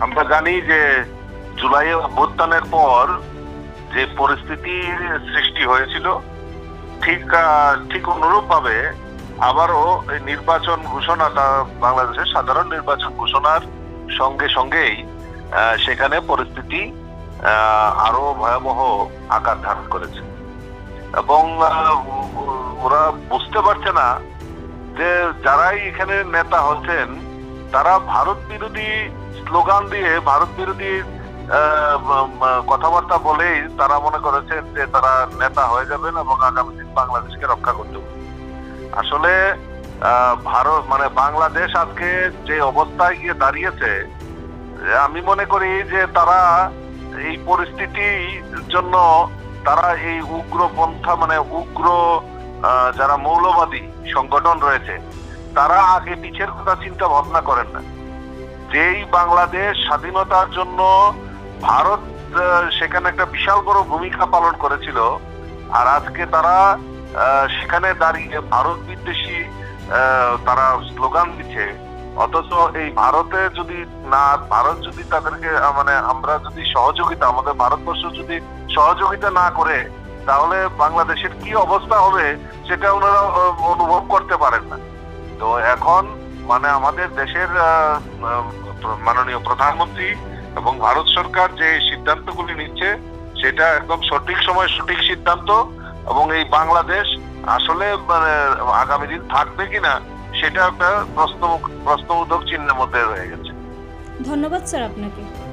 জানি যে জুলাই অভ্যুত্থানের পর যে পরিস্থিতির সৃষ্টি হয়েছিল, ঠিক ঠিক অনুরূপ ভাবে আবারও এই নির্বাচন ঘোষণাটা বাংলাদেশের সাধারণ নির্বাচন ঘোষণার সঙ্গে সঙ্গেই সেখানে পরিস্থিতি আরও ভয়াবহ আকার ধারণ করেছে। এবং ওরা বুঝতে পারছে না যে যারাই এখানে নেতা হচ্ছেন তারা ভারত বিরোধী স্লোগান দিয়ে, ভারত বিরোধী কথাবার্তা বলেই তারা মনে করেছেন যে তারা নেতা হয়ে যাবেন এবং আগামী দিন বাংলাদেশকে রক্ষা করতে আসলে ভারত মানে বাংলাদেশ আজকে যে অবস্থায় গিয়ে দাঁড়িয়েছে, আমি মনে করি যে তারা এই পরিস্থিতির জন্য তারা এই উগ্র পন্থা মানে উগ্র যারা মৌলবাদী সংগঠন রয়েছে তারা আগে পিছের কথা চিন্তা ভাবনা করেন না। যেই বাংলাদেশ স্বাধীনতার জন্য ভারত সেখানে একটা বিশাল বড় ভূমিকা পালন করেছিল, আর আজকে তারা সেখানে দাঁড়িয়ে ভারত বিদ্বেষী তারা স্লোগান দিচ্ছে। অথচ এই ভারতে যদি না, ভারত যদি তাদেরকে মানে আমরা যদি সহযোগিতা, আমাদের ভারতবর্ষ যদি সহযোগিতা না করে, তাহলে বাংলাদেশের কি অবস্থা হবে, সেটা ওনারা অনুভব করতে পারেন না। এখন মানে আমাদের দেশের মাননীয় প্রধানমন্ত্রী এবং ভারত সরকার যে সিদ্ধান্তগুলি নিচ্ছে, সেটা একদম সঠিক সময় সঠিক সিদ্ধান্ত এবং এই বাংলাদেশ আসলে মানে আগামী দিন থাকবে কিনা, সেটা একটা প্রশ্ন, প্রশ্নবোধক চিহ্নের মধ্যে রয়ে গেছে। ধন্যবাদ স্যার আপনাকে।